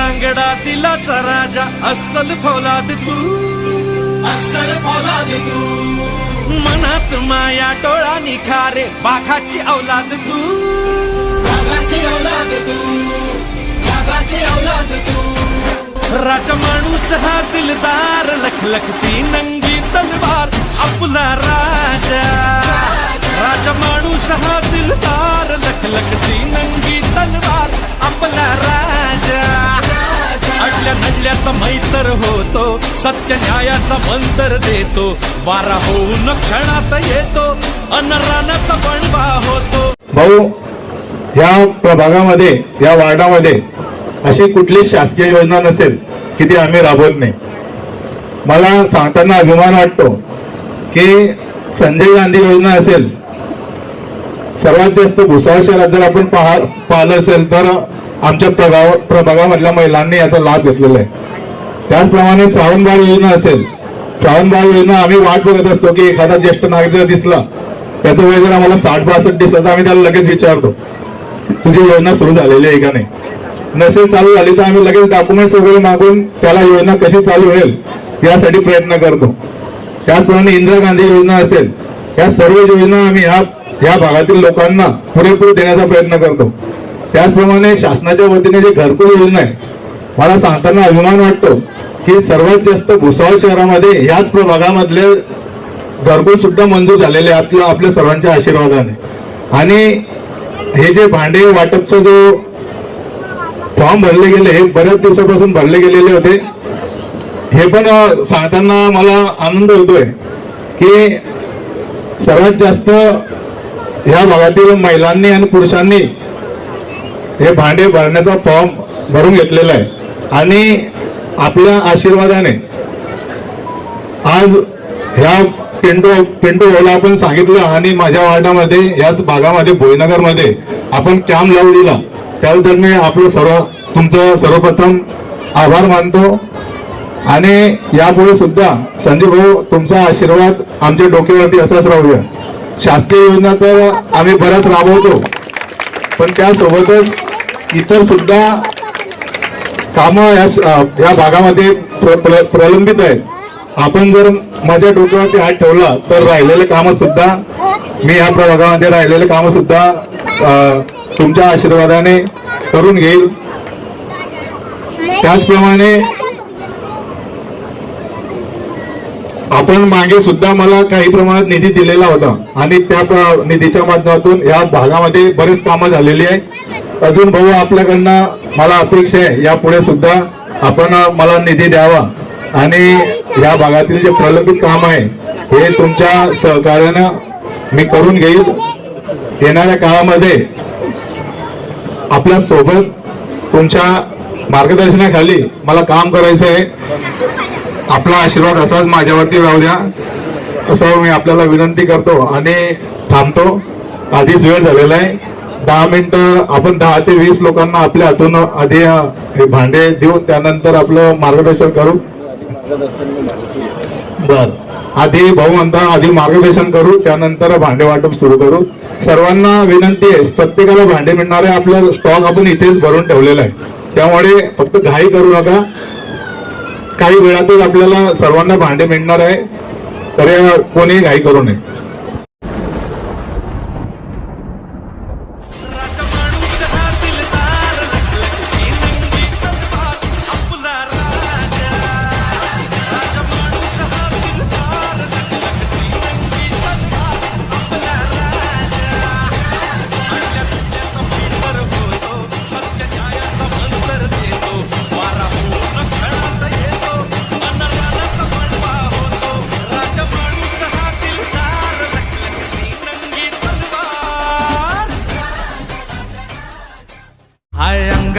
रांगडा दिलाचा राजा अस्सल फौलाद तू. अस्सल फौलाद तू. मनात माया डोळा निखारे बाघाची औलाद तू. बाघाची औलाद तू. बाघाची औलाद तू. राजा माणूस हा दिलदार लखलखती नंगी तलवार आपला राजा. राजा माणूस हा दिलदार सत्य न्यायाचा मंतर देतो. वारा होऊन क्षणात येतो. अन रानाचा होतो. भाऊ या प्रभागामध्ये या वार्डामध्ये अशी कुठली शासकीय योजना नसेल की ती आम्ही राबवत नाही. मला सांगताना अभिमान वाटतो की संजय गांधी योजना असेल सर्वात जास्त भुसावळ शहरात जर आपण पाहा पाहिलं असेल तर आमच्या प्रभाव प्रभागामधल्या महिलांनी याचा लाभ घेतलेला आहे. त्याचप्रमाणे श्रावणबाळ योजना असेल. श्रावणबाळ योजना आम्ही वाट बघत असतो की एखादा ज्येष्ठ नागरिक जर दिसला त्याचं वय जर आम्हाला साठ बासष्ट दिसलं तर आम्ही त्याला लगेच विचारतो तुझी योजना सुरू झालेली आहे का नाही? नसेल चालू झाली तर आम्ही लगेच डॉक्युमेंट्स वगैरे मागून त्याला योजना कशी चालू होईल यासाठी प्रयत्न करतो. त्याचप्रमाणे इंदिरा गांधी योजना असेल या सर्व योजना आम्ही ह्या या भागातील लोकांना पुरेपूर देण्याचा प्रयत्न करतो. त्याचप्रमाणे शासनाच्या वतीने जे घरकुल योजना आहे मला सांगताना अभिमान वाटतो की सर्वात जास्त भुसावळ शहरामध्ये ह्याच प्रभागामधले घरकुल सुद्धा मंजूर झालेले आहेत आपल्या आपल्या सर्वांच्या आशीर्वादाने. आणि हे जे भांडे वाटपचा जो फॉर्म भरले गेले हे बऱ्याच दिवसापासून भरले गेलेले होते. हे पण सांगताना मला आनंद होतोय की सर्वात जास्त ह्या भागातील महिलांनी आणि पुरुषांनी हे भांडे भरण्याचा फॉर्म भरून घेतलेला आहे. आणि आपल्या आशीर्वादाने आज ह्या पिंटो पिंटो भाऊला आपण सांगितलं आणि माझ्या वार्डामध्ये याच भागामध्ये भोईनगरमध्ये आपण कॅम्प लावून दिला. त्याबद्दल मी आपलं सर्व तुमचं सर्वप्रथम आभार मानतो. आणि यापुढे सुद्धा संदीप भाऊ तुमचा आशीर्वाद आमच्या डोक्यावरती असाच राहूया. शासकीय योजना तर आम्ही बऱ्याच राबवतो. पण त्यासोबतच इतर सुद्धा कामं या या भागामध्ये प्र- प्रलंबित आहेत. आपण जर माझ्या डोक्यावरती हात ठेवला तर राहिलेले कामं सुद्धा मी या प्रभागामध्ये राहिलेले कामं सुद्धा तुमच्या आशीर्वादाने करून घेईल. त्याचप्रमाणे आपण मागे सुद्धा मला काही प्रमाणात निधी दिलेला होता. आणि त्या निधीच्या माध्यमातून या भागामध्ये बरेच कामं झालेली आहे अजून भाऊ आपल्याकडनं मला अपेक्षा आहे यापुढे सुद्धा आपण मला निधी द्यावा. आणि या भागातील जे प्रलंबित काम आहे हे तुमच्या सहकार्यानं मी करून घेईल. येणाऱ्या काळामध्ये आपल्यासोबत तुमच्या मार्गदर्शनाखाली मला काम करायचं आहे. आपला आशीर्वाद असाच माझ्यावरती राहू द्या. असं मी आपल्याला विनंती करतो आणि थांबतो. आधीच वेळ झालेला आहे. दहा मिनिटं आपण दहा ते वीस लोकांना आपल्या हातून आधी हे भांडे देऊ त्यानंतर आपलं मार्गदर्शन करू. बर. आधी भाऊ म्हणता आधी मार्गदर्शन करू त्यानंतर भांडे वाटप सुरू करू. सर्वांना विनंती आहे प्रत्येकाला भांडे मिळणारे आपलं स्टॉक आपण इथेच भरून ठेवलेला आहे. त्यामुळे फक्त घाई करू नका. काही वेळातच आपल्याला सर्वांना भांडे मिळणार आहे. तरी कोणी घाई करू नये.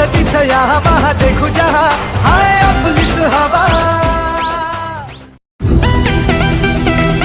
तिथं तिथं या हवा देखू जहा. हाय आपलीच हवा.